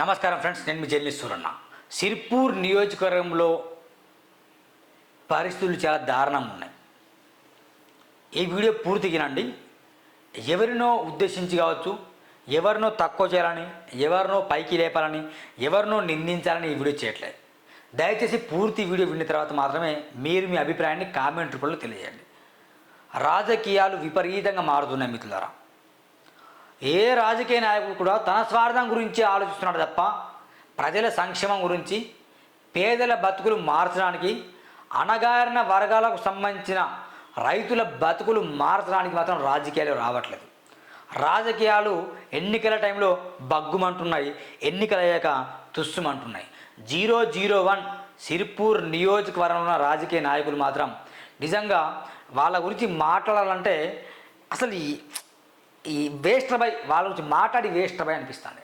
నమస్కారం ఫ్రెండ్స్ నేను మీ జర్నలిస్ట్ సిర్పూర్ నియోజకవర్గంలో పరిస్థితులు చాలా దారుణంగా ఉన్నాయి. ఈ వీడియో పూర్తిగానండి ఎవరినో ఉద్దేశించి కావచ్చు ఎవరినో తక్కువ చేయాలని ఎవరినో పైకి లేపాలని ఎవరినో నిందించాలని ఈ వీడియో చేయట్లేదు. దయచేసి పూర్తి వీడియో విన్న తర్వాత మాత్రమే మీరు మీ అభిప్రాయాన్ని కామెంట్ రూపంలో తెలియజేయండి. రాజకీయాలు విపరీతంగా మారుతున్నాయి మిత్రులారా. ఏ రాజకీయ నాయకుడు కూడా తన స్వార్థం గురించి ఆలోచిస్తున్నాడు తప్ప ప్రజల సంక్షేమం గురించి పేదల బతుకులు మార్చడానికి అణగారిన వర్గాలకు సంబంధించిన రైతుల బతుకులు మార్చడానికి మాత్రం రాజకీయాలు రావట్లేదు. రాజకీయాలు ఎన్నికల టైంలో బగ్గుమంటున్నాయి ఎన్నికలయ్యాక తుస్సుమంటున్నాయి. జీరో జీరో వన్ సిర్పూర్ నియోజకవర్గంలో ఉన్న రాజకీయ నాయకులు మాత్రం నిజంగా వాళ్ళ గురించి మాట్లాడాలంటే అసలు ఈ ఈ బై వాళ్ళ గురించి మాట్లాడి వేస్ట్ బై అనిపిస్తుంది.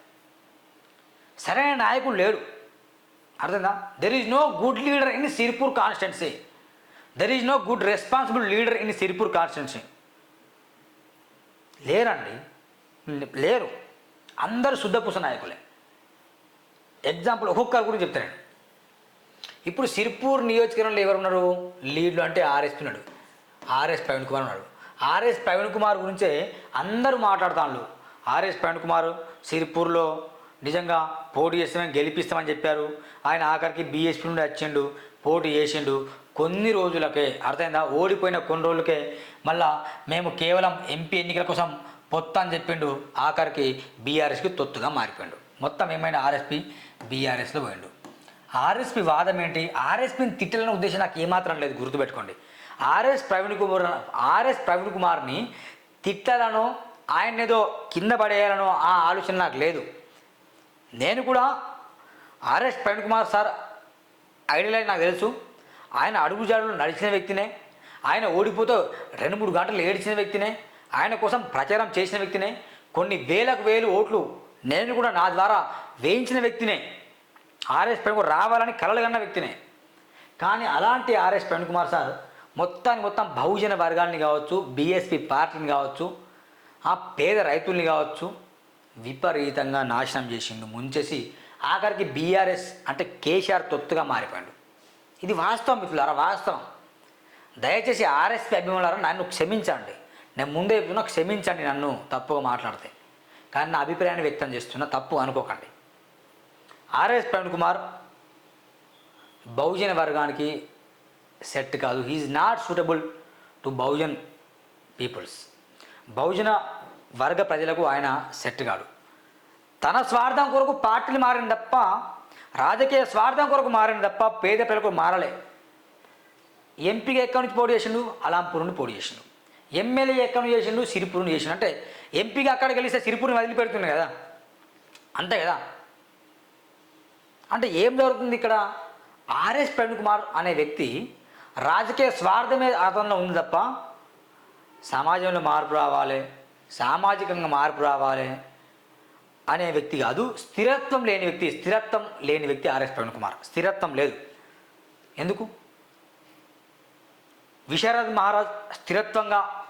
సరైన నాయకుడు లేడు. అర్థందా there is no good leader in Sirpur constituency there is no good responsible leader in Sirpur constituency లేరండి. లేరు. అందరు శుద్ధపూస నాయకులే. ఎగ్జాంపుల్ ఒక్కొక్కరి గురించి చెప్తాను ఇప్పుడు సిర్పూర్ నియోజకవర్గంలో ఎవరు ఉన్నారు లీడ్లు అంటే ఆర్ఎస్పీ ఉన్నాడు. ఆర్ఎస్ ప్రవీణ్ కుమార్ ఉన్నాడు. ఆర్ఎస్ ప్రవీణ్ కుమార్ గురించే అందరూ మాట్లాడుతాను ఆర్ఎస్ ప్రవీణ్ కుమార్ సిరిపూర్లో నిజంగా పోటీ చేస్తామని గెలిపిస్తామని చెప్పారు. ఆయన ఆఖరికి బీఎస్పీ నుండి వచ్చిండు పోటీ చేసిండు. కొన్ని రోజులకే అర్థమైందా? ఓడిపోయిన కొన్ని రోజులకే మళ్ళా మేము కేవలం ఎంపీ ఎన్నికల కోసం పొత్తు అని చెప్పిండు. ఆఖరికి బీఆర్ఎస్కి తొత్తుగా మారిపోయిండు. మొత్తం ఏమైనా ఆర్ఎస్పి బీఆర్ఎస్లో పోయిండు. ఆర్ఎస్పి వాదం ఏంటి? ఆర్ఎస్పిని తిట్టాలనే ఉద్దేశం నాకు ఏమాత్రం లేదు. గుర్తుపెట్టుకోండి. ఆర్ఎస్ ప్రవీణ్ కుమార్ ఆర్ఎస్ ప్రవీణ్ కుమార్ని తిట్టాలనో ఆయన ఏదో కింద పడేయాలనో ఆ ఆలోచన నాకు లేదు. నేను కూడా RS Praveen Kumar sir ideal నాకు తెలుసు. ఆయన అడుగుజాడులు నడిచిన వ్యక్తినే ఆయన ఓడిపోతూ రెండు మూడు గంటలు ఏడ్చిన వ్యక్తినే ఆయన కోసం ప్రచారం చేసిన వ్యక్తినే కొన్ని వేలకు వేలు ఓట్లు నేను కూడా నా ద్వారా వేయించిన వ్యక్తినే ఆర్ఎస్ ప్రవీణ్ రావాలని కలలుగన్న వ్యక్తినే. కానీ అలాంటి ఆర్ఎస్ ప్రవీణ్ కుమార్ సార్ మొత్తానికి మొత్తం బహుజన వర్గాల్ని కావచ్చు బీఎస్పీ పార్టీని కావచ్చు ఆ పేద రైతుల్ని కావచ్చు విపరీతంగా నాశనం చేసిండు ముంచేసి ఆఖరికి బీఆర్ఎస్ అంటే కేసీఆర్ తొత్తుగా మారిపోయాడు. ఇది వాస్తవం మిత్రులారా వాస్తవం. దయచేసి ఆర్ఎస్పీ అభిమానులారా నన్ను క్షమించండి. నేను ముందే చెప్తున్నా క్షమించండి నన్ను తప్పుగా మాట్లాడితే. కానీ నా అభిప్రాయాన్ని వ్యక్తం చేస్తున్నా తప్పు అనుకోకండి. ఆర్ఎస్ ప్రవీణ్ కుమార్ బహుజన వర్గానికి సెట్ కాదు. He is not suitable to Bahujan peoples బహుజన వర్గ ప్రజలకు ఆయన సెట్ కాడు. తన స్వార్థం కొరకు పార్టీలు మారిన తప్ప రాజకీయ స్వార్థం కొరకు మారిన తప్ప పేద ప్రజలకు మారలే. ఎంపీగా ఎక్కడి నుంచి పోటీ చేసిండు? అలాంపూర్ నుండి పోటీ చేసిండు. ఎమ్మెల్యే ఎక్కడి నుంచి చేసిండు? సిరిపూర్ చేసిండు. అంటే ఎంపీగా అక్కడ గెలిస్తే సిరిపూర్ని వదిలిపెడుతుంది కదా? అంతే కదా? అంటే ఏం జరుగుతుంది ఇక్కడ? ఆర్ఎస్ ప్రవీణ్ కుమార్ అనే వ్యక్తి రాజకీయ స్వార్థమే అతనిలో ఉంది తప్ప సమాజంలో మార్పు రావాలి సామాజికంగా మార్పు రావాలి అనే వ్యక్తి కాదు. స్థిరత్వం లేని వ్యక్తి స్థిరత్వం లేని వ్యక్తి ఆర్ఎస్ ప్రవీణ్ కుమార్. స్థిరత్వం లేదు. ఎందుకు? విశారద్ మహారాజ్ స్థిరత్వంగా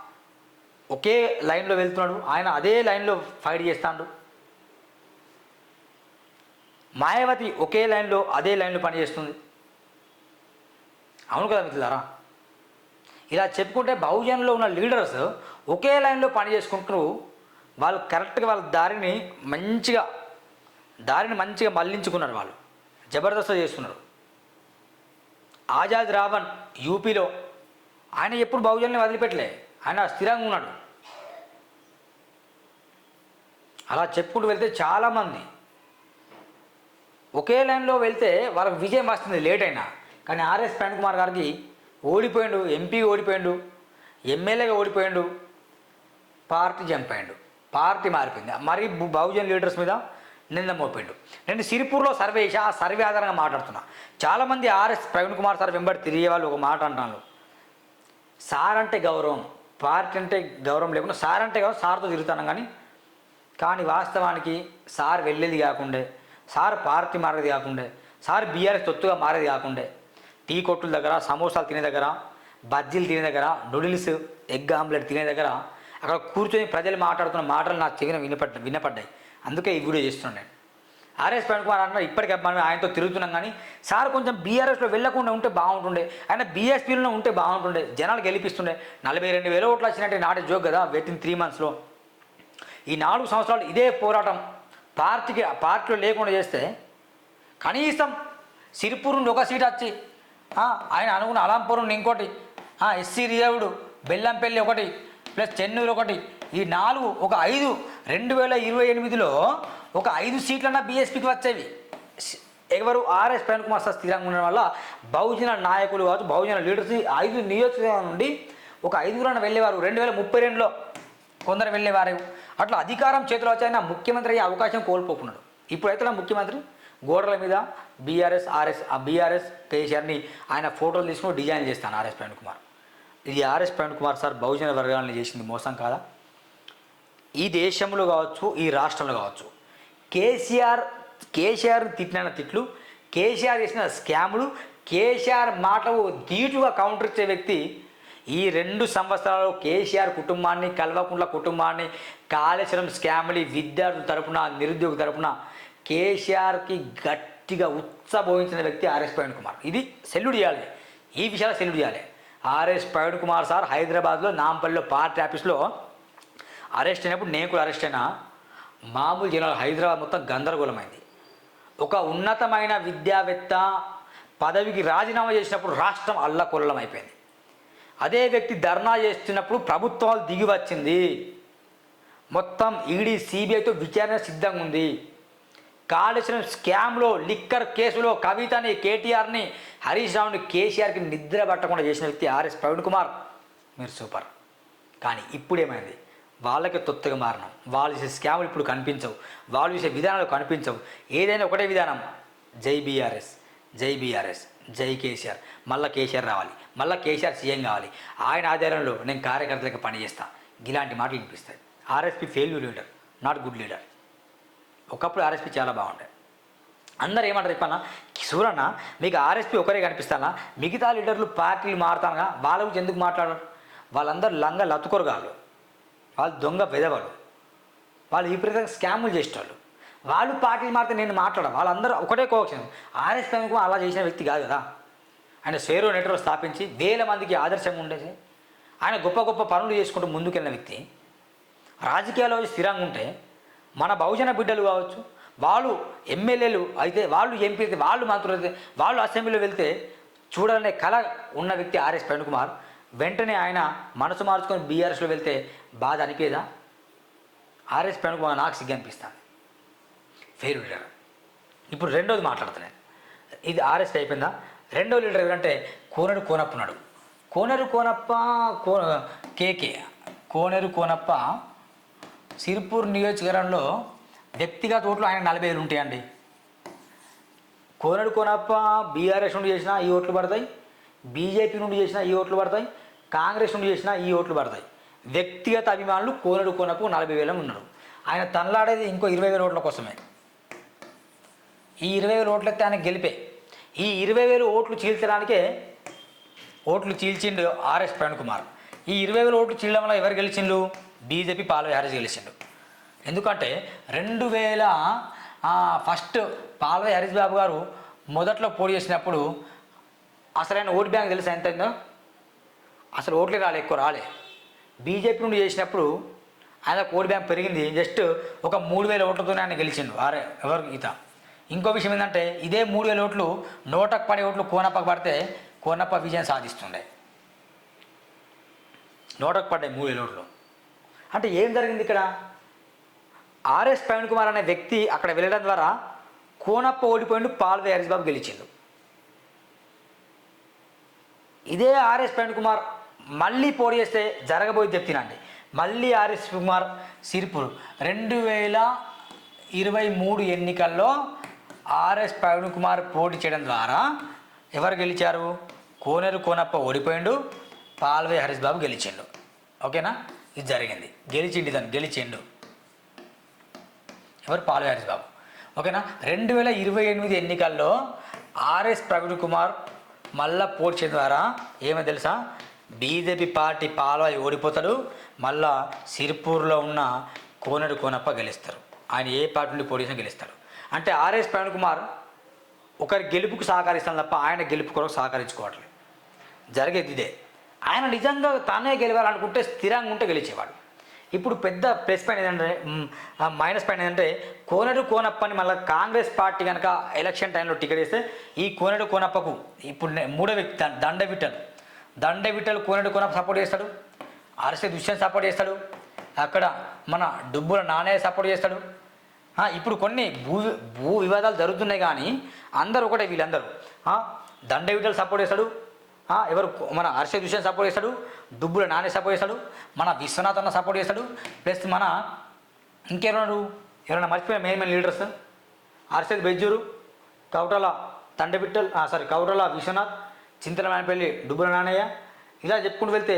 ఒకే లైన్లో వెళ్తున్నాడు. ఆయన అదే లైన్లో ఫైట్ చేస్తాడు. మాయావతి ఒకే లైన్లో అదే లైన్లో పనిచేస్తుంది. అవును కదా మిత్రులారా? ఇలా చెప్పుకుంటే బహుజనంలో ఉన్న లీడర్స్ ఒకే లైన్లో పని చేసుకుంటూ వాళ్ళు కరెక్ట్గా వాళ్ళ దారిని మంచిగా దారిని మంచిగా మళ్ళించుకున్నారు వాళ్ళు. జబర్దస్త్ చేస్తున్నారు. ఆజాద్ రావణ్ యూపీలో ఆయన ఎప్పుడు బహుజన్ని వదిలిపెట్టలే. ఆయన స్థిరంగా ఉన్నాడు. అలా చెప్పుకుంటూ వెళ్తే చాలామంది ఒకే లైన్లో వెళ్తే వాళ్ళకి విజయం వస్తుంది లేట్ అయినా. కానీ ఆర్ఎస్ ప్రణ్ కుమార్ గారికి ఓడిపోయిండు ఎంపీ ఓడిపోయిండు ఎమ్మెల్యేగా ఓడిపోయిండు పార్టీ చంపాడు పార్టీ మారిపోయింది. మరి బహుజన్ లీడర్స్ మీద నింద మోపిండు నేను సిరిపూర్లో సర్వే చేసి ఆ సర్వే ఆధారంగా మాట్లాడుతున్నా. చాలామంది ఆర్ఎస్ ప్రవీణ్ కుమార్ సార్ వెంబడి తిరిగే వాళ్ళు ఒక మాట అంటాను సార్ అంటే గౌరవం పార్టీ అంటే గౌరవం లేకుండా సార్ అంటే గౌరవం సార్తో తిరుగుతాను కానీ కానీ వాస్తవానికి సార్ వెళ్ళేది కాకుండే సార్ పార్టీ మారేది కాకుండే సార్ బీఆర్ఎస్ తొత్తుగా మారేది కాకుండే టీ కొట్టుల దగ్గర సమోసాలు తినే దగ్గర బజ్జీలు తినే దగ్గర నూడిల్స్ ఎగ్ ఆమ్లెట్ తినే దగ్గర అక్కడ కూర్చొని ప్రజలు మాట్లాడుతున్న మాటలు నా చెవిన వినపడ్డ వినపడ్డాయి. అందుకే ఈ వీడియో చేస్తున్నాను నేను. ఆర్ఎస్ ప్రవీణ్ కుమార్ అన్న ఇప్పటికే మనం ఆయనతో తిరుగుతున్నాం కానీ సార్ కొంచెం బీఆర్ఎస్లో వెళ్ళకుండా ఉంటే బాగుంటుండే ఆయన బీఎస్పీలో ఉంటే బాగుంటుండే జనాలు గెలిపిస్తుండే. నలభై రెండు వేల ఓట్లు వచ్చినట్టే నాటే జోక్ కదా విత్ ఇన్ త్రీ మంత్స్లో ఈ నాలుగు సంవత్సరాలు ఇదే పోరాటం. పార్టీకి పార్టీలో లేకుండా చేస్తే కనీసం సిరిపూర్ నుండి ఒక సీట్ వచ్చి ఆయన అనుకున్న అలంపురం ఇంకోటి. ఎస్సీ రిజర్వ్డ్ బెల్లంపల్లి ఒకటి ప్లస్ చెన్నూరు ఒకటి. ఈ నాలుగు ఒక ఐదు రెండు వేల ఇరవై ఎనిమిదిలో ఒక ఐదు సీట్లన్నా బీఎస్పీకి వచ్చేవి. ఎవరు? ఆర్ఎస్ ప్రేమ్ కుమార్ సార్ స్థిరంగా ఉండడం వల్ల బహుజన నాయకులు కావచ్చు బహుజన లీడర్స్ ఐదు నియోజకవర్గాల నుండి ఒక ఐదుగురన్న వెళ్ళేవారు. రెండు వేల ముప్పై రెండులో కొందరు వెళ్ళేవారు. అట్లా అధికారం చేతిలో వచ్చాయన ముఖ్యమంత్రి అయ్యే అవకాశం కోల్పోకున్నాడు. ఇప్పుడైతే నా ముఖ్యమంత్రి? గోడల మీద బీఆర్ఎస్ ఆర్ఎస్ ఆ బీఆర్ఎస్ కేసీఆర్ని ఆయన ఫోటోలు తీసుకుని డిజైన్ చేస్తాను ఆర్ఎస్ ప్రవీణ్ కుమార్. ఇది ఆర్ఎస్ ప్రవీణ్ కుమార్ సార్ బహుజన వర్గాలను చేసింది మోసం కాదా? ఈ దేశంలో కావచ్చు ఈ రాష్ట్రంలో కావచ్చు. కేసీఆర్ కేసీఆర్ తిట్టిన తిట్లు కేసీఆర్ చేసిన స్కాములు కేసీఆర్ మాటలు ధీటుగా కౌంటర్ ఇచ్చే వ్యక్తి ఈ రెండు సంవత్సరాలు కేసీఆర్ కుటుంబాన్ని కల్వకుంట్ల కుటుంబాన్ని కాళేశ్వరం స్కాములు విద్యార్థుల తరపున నిరుద్యోగ తరపున కేసీఆర్కి గట్టిగా ఉత్సభవించిన వ్యక్తి ఆర్ఎస్ ప్రవీణ్ కుమార్. ఇది సెల్యూడ్ చేయాలి. ఈ విషయాలు సెల్యూడ్ చేయాలి. ఆర్ఎస్ ప్రవీణ్ కుమార్ సార్ హైదరాబాద్లో నాంపల్లిలో పార్టీ ఆఫీస్లో అరెస్ట్ అయినప్పుడు నేను కూడా అరెస్ట్ అయినా మామూలు జనాలు హైదరాబాద్ మొత్తం గందరగోళమైంది. ఒక ఉన్నతమైన విద్యావేత్త పదవికి రాజీనామా చేసినప్పుడు రాష్ట్రం అల్లకొల్లం అయిపోయింది అదే వ్యక్తి ధర్నా చేస్తున్నప్పుడు ప్రభుత్వాలు దిగి వచ్చింది. మొత్తం ఈడీ సిబిఐతో విచారణ సిద్ధంగా ఉంది కాళేశ్వరం స్కామ్లో లిక్కర్ కేసులో కవితని కేటీఆర్ని హరీష్ రావుని కేసీఆర్కి నిద్ర పట్టకుండా చేసిన వ్యక్తి ఆర్ఎస్ ప్రవీణ్ కుమార్. మీరు సూపర్. కానీ ఇప్పుడేమైంది? వాళ్ళకి తొత్తుగా మారణం వాళ్ళు చేసే స్కాములు ఇప్పుడు కనిపించవు. వాళ్ళు చేసే విధానాలు కనిపించవు. ఏదైనా ఒకటే విధానం. జై బీఆర్ఎస్ జై బీఆర్ఎస్ జై కేసీఆర్. మళ్ళీ కేసీఆర్ రావాలి. మళ్ళీ కేసీఆర్ సీఎం కావాలి. ఆయన ఆధారంలో నేను కార్యకర్తలకు పనిచేస్తాను ఇలాంటి మాటలు వినిపిస్తాయి. RSP failure leader not good leader ఒకప్పుడు ఆర్ఎస్పీ చాలా బాగుండే. అందరు ఏమంటారు చెప్పానా? సూరన్న మీకు ఆర్ఎస్పీ ఒకరే కనిపిస్తానా? మిగతా లీడర్లు పార్టీలు మారుతానుగా? వాళ్ళ గురించి ఎందుకు మాట్లాడరు? వాళ్ళందరూ లంగ లతుకొరగాళ్ళు వాళ్ళు దొంగ పెదవాళ్ళు వాళ్ళు విపరీతంగా స్కాములు చేసేవాళ్ళు వాళ్ళు పార్టీలు మారితే నేను మాట్లాడ? వాళ్ళందరూ ఒకటే కోక్షం ఆర్ఎస్పీ అలా చేసిన వ్యక్తి కాదు కదా. ఆయన సేరో నెట్వర్క్ స్థాపించి వేల మందికి ఆదర్శంగా ఉండేది ఆయన గొప్ప గొప్ప పనులు చేసుకుంటూ ముందుకెళ్ళిన వ్యక్తి. రాజకీయాల్లో స్థిరంగా ఉంటే మన బహుజన బిడ్డలు కావచ్చు వాళ్ళు ఎమ్మెల్యేలు అయితే వాళ్ళు ఎంపీ అయితే వాళ్ళు మంత్రులు అయితే వాళ్ళు అసెంబ్లీలో వెళ్తే చూడాలనే కళ ఉన్న వ్యక్తి ఆర్ఎస్ ప్రవీణ్ కుమార్. వెంటనే ఆయన మనసు మార్చుకొని బీఆర్ఎస్లో వెళ్తే బాధ అనిపేదా? ఆర్ఎస్ ప్రవీణ్ కుమార్ నాకు సిగ్గు అనిపిస్తాను ఫెయిల్ లీడర్ ఇప్పుడు రెండోది మాట్లాడుతున్నాను ఇది ఆర్ఎస్ అయిపోయిందా? రెండో లీడర్ ఎవరంటే కోనరు కోనప్పున్నాడు కోనరు కోనప్ప కో కేకే. కోనరు కోనప్ప సిరిపూర్ నియోజకవర్గంలో వ్యక్తిగత ఓట్లు ఆయన నలభై వేలు ఉంటాయండి. కోనడు కోనప్ప బీఆర్ఎస్ నుండి చేసినా ఈ ఓట్లు పడతాయి. బీజేపీ నుండి చేసినా ఈ ఓట్లు పడతాయి. కాంగ్రెస్ నుండి చేసినా ఈ ఓట్లు పడతాయి. వ్యక్తిగత అభిమానులు కోనడు కోనప్పు నలభై వేల ఉన్నారు. ఆయన తనలాడేది ఇంకో ఇరవై వేల ఓట్ల కోసమే. ఈ ఇరవై వేల ఓట్లు అయితే ఆయన గెలిపే. ఈ ఇరవై వేలు ఓట్లు చీల్చడానికే ఓట్లు చీల్చిండు ఆర్ఎస్ ప్రణ్ కుమార్. ఈ ఇరవై వేల ఓట్లు చీలడం వల్ల ఎవరు గెలిచిండు బీజేపీ పాల హారీస్ గెలిచిండు. ఎందుకంటే రెండు వేల ఫస్ట్ పాల్వై హరీష్ బాబు గారు మొదట్లో పోటీ చేసినప్పుడు అసలైన ఓటు బ్యాంక్ తెలుసు ఎంత అయిందో? అసలు ఓట్లే రాలే ఎక్కువ రాలే. బీజేపీ నుండి చేసినప్పుడు ఆయన ఓటు బ్యాంక్ పెరిగింది. జస్ట్ ఒక మూడు వేల ఓట్లతోనే ఆయన గెలిచిండు. ఆరే ఎవరు ఈత ఇంకో విషయం ఏంటంటే ఇదే మూడు వేల ఓట్లు నోటకు పడే ఓట్లు కోనప్పకు పడితే కోనప్ప విజయం సాధిస్తుండే. నోటకు పడ్డాయి మూడు వేల ఓట్లు. అంటే ఏం జరిగింది ఇక్కడ? ఆర్ఎస్ ప్రవీణ్ కుమార్ అనే వ్యక్తి అక్కడ వెళ్ళడం ద్వారా కోనప్ప ఓడిపోయిండు పాల్వే హరీష్బాబు గెలిచిండు. ఇదే ఆర్ఎస్ ప్రవీణ్ కుమార్ మళ్ళీ పోటీ చేస్తే జరగబోయేది చెప్తానండి మళ్ళీ ఆర్ఎస్ కుమార్ సిరిపూర్. రెండు వేల ఇరవై మూడు ఎన్నికల్లో ఆర్ఎస్ ప్రవీణ్ కుమార్ పోటీ చేయడం ద్వారా ఎవరు గెలిచారు? కోనేరు కోనప్ప ఓడిపోయిండు పాల్వే హరీష్ బాబు గెలిచిండు. ఓకేనా? ఇది జరిగింది. గెలిచిండు తను గెలిచిండు. ఎవరు? పాల్వే హరీష్ బాబు. ఓకేనా? రెండు వేల ఇరవై ఎనిమిది ఎన్నికల్లో ఆర్ఎస్ ప్రవీణ్ కుమార్ మళ్ళా పోటీ చేయడం ద్వారా ఏమో తెలుసా? బీజేపీ పార్టీ పాలవాయి ఓడిపోతాడు. మళ్ళా సిరిపూర్లో ఉన్న కోనడు కోనప్ప గెలుస్తారు. ఆయన ఏ పార్టీ నుండి పోటీ గెలుస్తారు. అంటే ఆర్ఎస్ ప్రవీణ్ కుమార్ ఒకరి గెలుపుకు సహకరిస్తాను తప్ప ఆయన గెలుపు కొరకు సహకరించుకోవట్లేదు. జరిగేది ఇదే. ఆయన నిజంగా తానే గెలవాలనుకుంటే స్థిరంగా ఉంటే గెలిచేవాడు. ఇప్పుడు పెద్ద ప్లస్ పాయింట్ ఏంటంటే మైనస్ పాయింట్ ఏంటంటే కోనడు కోనప్పని మళ్ళీ కాంగ్రెస్ పార్టీ కనుక ఎలక్షన్ టైంలో టికెట్ ఇస్తే ఈ కోనడు కోనప్పకు ఇప్పుడు మూడో వ్యక్తి దండ విట్టలు దండ విట్టలు కోనడు కోనప్ప సపోర్ట్ చేస్తాడు. అరసే దుష్యంత్ సపోర్ట్ చేస్తాడు. అక్కడ మన డుబ్బుల నాణ్య సపోర్ట్ చేస్తాడు. ఇప్పుడు కొన్ని భూ భూ వివాదాలు జరుగుతున్నాయి కానీ అందరూ ఒకటే వీళ్ళందరూ. ఆ, దండ విట్టలు సపోర్ట్ చేస్తాడు. ఎవరు మన హర్షద్ విషయం సపోర్ట్ చేస్తాడు దుబ్బుల నాని సపోర్ట్ చేస్తాడు మన విశ్వనాథ్ అన్న సపోర్ట్ చేస్తాడు ప్లస్ మన ఇంకెవరున్నారు? ఎవరైనా మర్చిపోయిన main main leaders Harshad Bejjur Kautala తండబిట్టల్ sorry Kautala Vishwanath చింతల చింతలమాయపల్లి డుబ్బుల నానయ్య. ఇలా చెప్పుకుంటూ వెళ్తే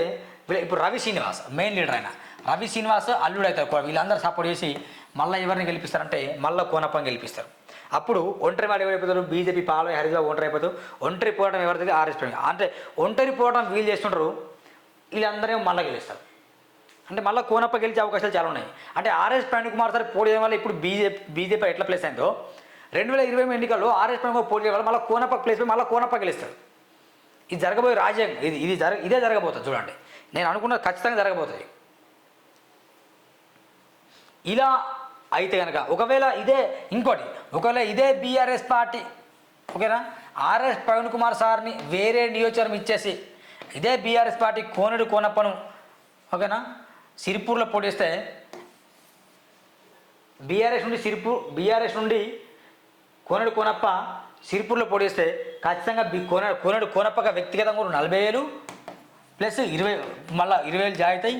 ఇప్పుడు రవి శ్రీనివాస్ మెయిన్ లీడర్ ఆయన. రవి శ్రీనివాస్ అల్లుడు అవుతారు వీళ్ళందరూ సపోర్ట్ చేసి మళ్ళీ ఎవరిని గెలిపిస్తారంటే మళ్ళీ కోనప్పని గెలిపిస్తారు. అప్పుడు ఒంటరి వాడు ఎవరైపోతారు బీజేపీ పాలన హరిగా ఒంటరి అయిపోతారు. ఒంటరి పోవడం ఎవరైతే ఆర్ఎస్ అంటే ఒంటరి పోవడం వీలు చేస్తుంటారు వీళ్ళందరూ మళ్ళీ గెలుస్తారు. అంటే మళ్ళీ కోనప్ప గెలిచే అవకాశాలు చాలా ఉన్నాయి. అంటే ఆర్ఎస్ ప్రణ్ కుమార్ సార్ పోటీ చేయడం వల్ల ఇప్పుడు బీజేపీ బీజేపీ ఎట్లా ప్లేస్ అయిందో రెండు వేల ఇరవై ఎన్నికల్లో ఆర్ఎస్ ప్రణ్ కుమార్ పోటీ చేయడం వల్ల మళ్ళీ కోనప్ప ప్లేస్ మళ్ళీ కోనప్ప గెలుస్తారు. ఇది జరగబోయే రాజ్యాంగం. ఇది ఇది జరగ ఇదే జరగబోతుంది చూడండి. నేను అనుకున్నది ఖచ్చితంగా జరగబోతుంది. ఇలా అయితే కనుక ఒకవేళ ఇదే ఇంకోటి ఒకవేళ ఇదే బీఆర్ఎస్ పార్టీ ఓకేనా? ఆర్ఎస్ ప్రవీణ్ కుమార్ సార్ని వేరే నియోజకవర్గం ఇచ్చేసి ఇదే బీఆర్ఎస్ పార్టీ కోనడు కోనప్పను ఓకేనా? సిరిపూర్లో పోటీస్తే బీఆర్ఎస్ నుండి సిరిపూర్ బీఆర్ఎస్ నుండి కోనడు కోనప్ప సిరిపూర్లో పోటీస్తే ఖచ్చితంగా బి కోన కోనడు కోనప్పగా వ్యక్తిగతంగా కూడా నలభై వేలు ప్లస్ ఇరవై మళ్ళీ ఇరవై వేలు జాయితాయి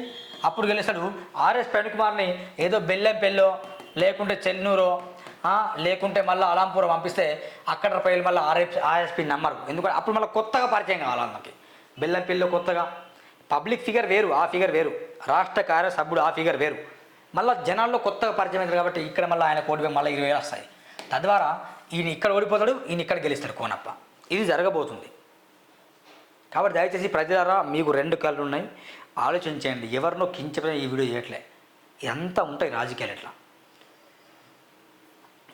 అప్పుడు గెలిస్తాడు. ఆర్ఎస్ ప్రవీణ్ కుమార్ని ఏదో బెల్లంపెల్లో లేకుంటే చెన్నూరు లేకుంటే మళ్ళీ అలంపూర్ పంపిస్తే అక్కడ ప్రజలు మళ్ళీ ఆర్ఎస్ ఆర్ఎస్పి నెంబర్. ఎందుకంటే అప్పుడు మళ్ళీ కొత్తగా పరిచయం కావాలి అన్నకి బెల్లంపల్లిలో కొత్తగా. పబ్లిక్ ఫిగర్ వేరు ఆ ఫిగర్ వేరు. రాష్ట్ర కార్య సభ్యుడు ఆ ఫిగర్ వేరు. మళ్ళీ జనాల్లో కొత్తగా పరిచయం అవుతారు కాబట్టి ఇక్కడ మళ్ళీ ఆయన కోటి మళ్ళీ ఇరవై వేలు వస్తాయి. తద్వారా ఈయన ఇక్కడ ఓడిపోతాడు ఈయన ఇక్కడ గెలుస్తాడు కోనప్ప. ఇది జరగబోతుంది. కాబట్టి దయచేసి ప్రజలారా మీకు రెండు కళ్ళు ఉన్నాయి. ఆలోచించండి ఎవరినో కించపై ఈ వీడియో చేయట్లే. ఎంత ఉంటాయి రాజకీయాలు ఇట్లా?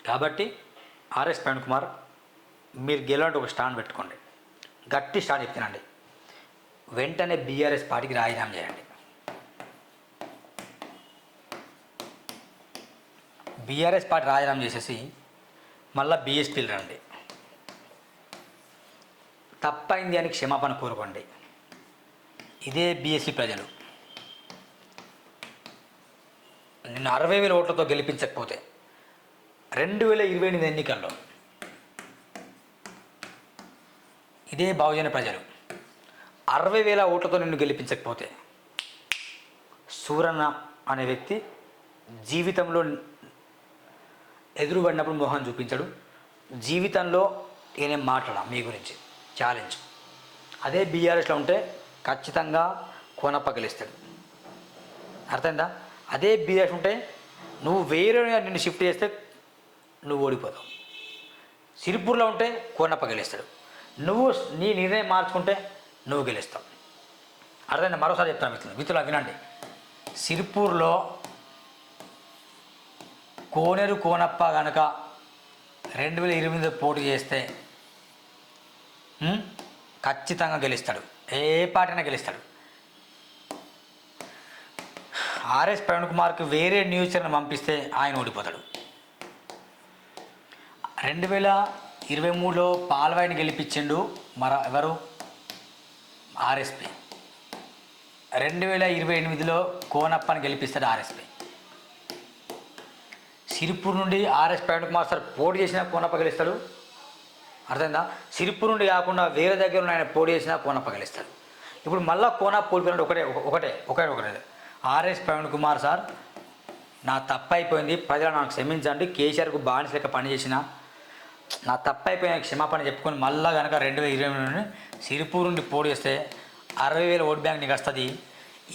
కాబట్టి ఆర్ఎస్ ప్రవీణ్ కుమార్ మీరు గెలవంటే ఒక స్టాండ్ పెట్టుకోండి. గట్టి స్టాండ్ చెప్తానండి వెంటనే బీఆర్ఎస్ పార్టీకి రాజీనామా చేయండి. బీఆర్ఎస్ పార్టీ రాజీనామా చేసేసి మళ్ళీ బీఎస్పీలు రండి. తప్పైంది అని క్షమాపణ కోరుకోండి. ఇదే బీఎస్సీ ప్రజలు. నిన్ను అరవై వేల ఓట్లతో గెలిపించకపోతే రెండు వేల ఇరవై ఎనిమిది ఎన్నికల్లో ఇదే బహుజన ప్రజలు అరవై వేల ఓట్లతో నిన్ను గెలిపించకపోతే సూరన్న అనే వ్యక్తి జీవితంలో ఎదురుపడినప్పుడు మోహన్ చూపించడు. జీవితంలో నేనేం మాట్లాడా మీ గురించి? ఛాలెంజ్. అదే బీఆర్ఎస్లో ఉంటే ఖచ్చితంగా కోన పగిలిస్తాడు అర్థమైందా? అదే బీఆర్ఎస్ ఉంటే నువ్వు వేరే నిన్ను షిఫ్ట్ చేస్తే నువ్వు ఓడిపోతావు. సిరిపూర్లో ఉంటే కోనప్ప గెలుస్తాడు. నువ్వు నీ నిర్ణయం మార్చుకుంటే నువ్వు గెలుస్తావు. అర్థమైంది? మరోసారి చెప్తాను మిత్రులు మిత్రులు వినండి. సిరిపూర్లో కోనేరు కోనప్ప కనుక రెండు వేల ఇరవై పోటీ చేస్తే ఖచ్చితంగా గెలుస్తాడు. ఏ పార్టీనా గెలుస్తాడు. ఆర్ఎస్ ప్రవీణ్ కుమార్కి వేరే న్యూస్ ఛానల్ పంపిస్తే ఆయన ఓడిపోతాడు. రెండు వేల ఇరవై మూడులో పాల్వాయిని గెలిపించిండు మర ఎవరు? ఆర్ఎస్పి. రెండు వేల ఇరవై ఎనిమిదిలో కోనప్పని గెలిపిస్తాడు ఆర్ఎస్పి. సిరిపూర్ నుండి ఆర్ఎస్ ప్రవీణ్ కుమార్ సార్ పోటీ చేసినా కోనప్ప గెలుస్తాడు. అర్థమైందా? సిరిపూర్ నుండి కాకుండా వేరే దగ్గర ఉన్న ఆయన పోటీ చేసినా కోనప్ప గెలుస్తాడు. ఇప్పుడు మళ్ళా కోనప్ప పోలిపోయినట్టు ఒకటే ఒకటే ఒకటే ఒకటే. ఆర్ఎస్ ప్రవీణ్ కుమార్ సార్ నా తప్పు అయిపోయింది. ప్రజలు నాకు క్షమించండి. కేసీఆర్కు బానిస లెక్క పనిచేసిన నా తప్పైపోయిన అయిపోయిన క్షమాపణ చెప్పుకొని మళ్ళా కనుక రెండు వేల ఇరవై నుండి సిరిపూర్ నుండి పోటీ చేస్తే అరవై వేల ఓట్ బ్యాంక్ నీకు వస్తుంది.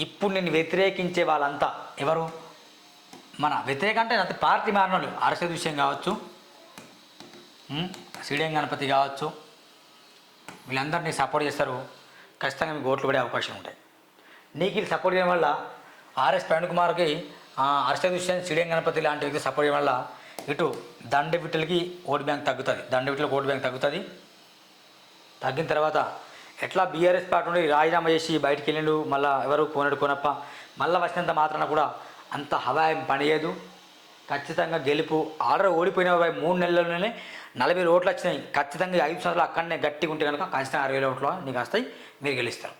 ఇప్పుడు నేను వ్యతిరేకించే వాళ్ళంతా ఎవరు? మన వ్యతిరేక అంటే అంత పార్టీ మారినోళ్ళు. అరసద్ విషయం కావచ్చు. ఉమ్, గణపతి కావచ్చు. వీళ్ళందరినీ సపోర్ట్ చేస్తారు. ఖచ్చితంగా మీకు ఓట్లు పడే అవకాశం ఉంటాయి. నీకు వీళ్ళు సపోర్ట్ చేయడం వల్ల ఆర్ఎస్ ప్రవీణ్ కుమార్కి అరసద్ విషయం శ్రీడేం గణపతి లాంటి వ్యక్తి సపోర్ట్ చేయడం వల్ల ఇటు దండ బిడ్డలకి ఓటు బ్యాంక్ తగ్గుతుంది. దండ బిడ్డలకు ఓటు బ్యాంక్ తగ్గుతుంది. తగ్గిన తర్వాత ఎట్లా బీఆర్ఎస్ పార్టీ నుండి రాజీనామా చేసి బయటికి వెళ్ళిండు మళ్ళీ ఎవరు కోనడు కోనప్ప మళ్ళీ వచ్చినంత మాత్రాన కూడా అంత హవాయం పనిచేయదు. ఖచ్చితంగా గెలుపు ఆర్డర్ ఓడిపోయిన మూడు నెలల్లోనే నలభై ఓట్లు వచ్చినాయి. ఖచ్చితంగా ఐదు సంవత్సరాలు అక్కడనే గట్టిగా ఉంటే కనుక ఖచ్చితంగా అరవై ఓట్లు నీకు వస్తాయి మీరు గెలుస్తారు.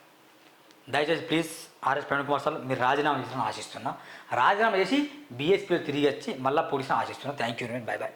దయచేసి please RS Praveen Kumar sir మీరు రాజీనామా చేసిన ఆశిస్తున్నా. రాజీనామా చేసి బీఎస్పీలో తిరిగి వచ్చి మళ్ళీ పోలీసుని ఆశిస్తున్నా. Thank you bye bye